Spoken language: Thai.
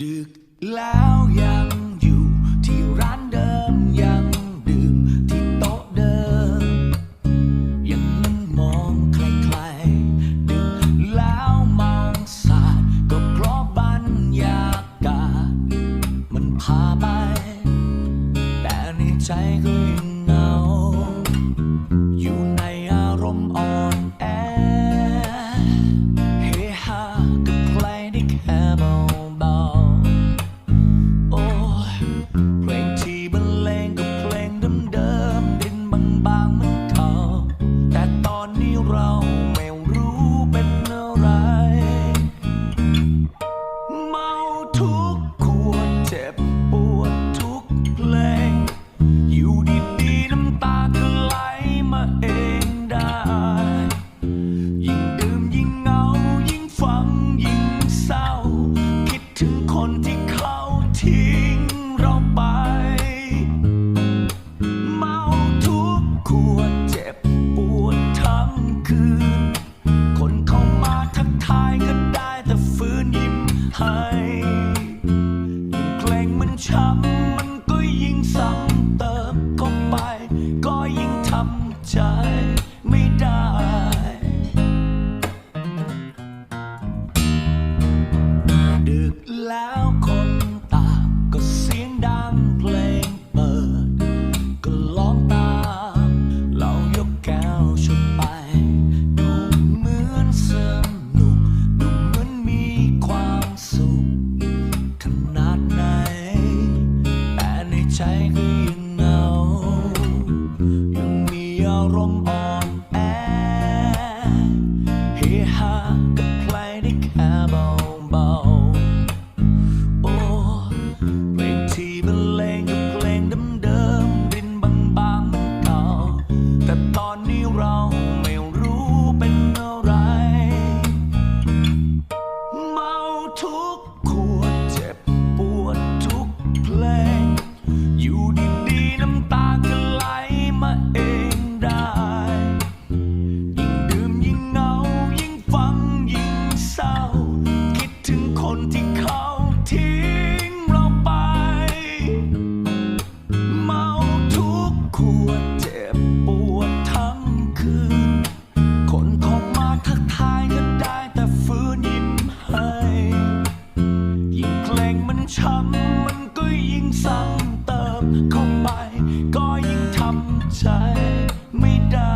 ดึกแล้วยังอยู่ที่ร้านเดิมยังดื่มที่โต๊ะเดิม ยังนั่งมองใครๆดึกแล้วมองสาดก็เพราะบรรยากาศ มันพาไป แต่ในใจก็ยัง ถึงคนที่เขาทิ้งเราไป เมาทุกขวดเจ็บปวดทั้งคืน คนเข้ามาทักทายก็ได้แต่ฝืนยิ้มให้ยิ่งเพลงมันช้ำมันก็ยิ่งซ้ำเติมเข้าไป ก็ยิ่งทำใจไม่ได้ อารมณ์อ่อนแอเฮฮากับใครได้แค่เบาๆ ช้ำมันก็ยิ่งซ้ำเติมเข้าไปก็ยิ่งทำใจไม่ได้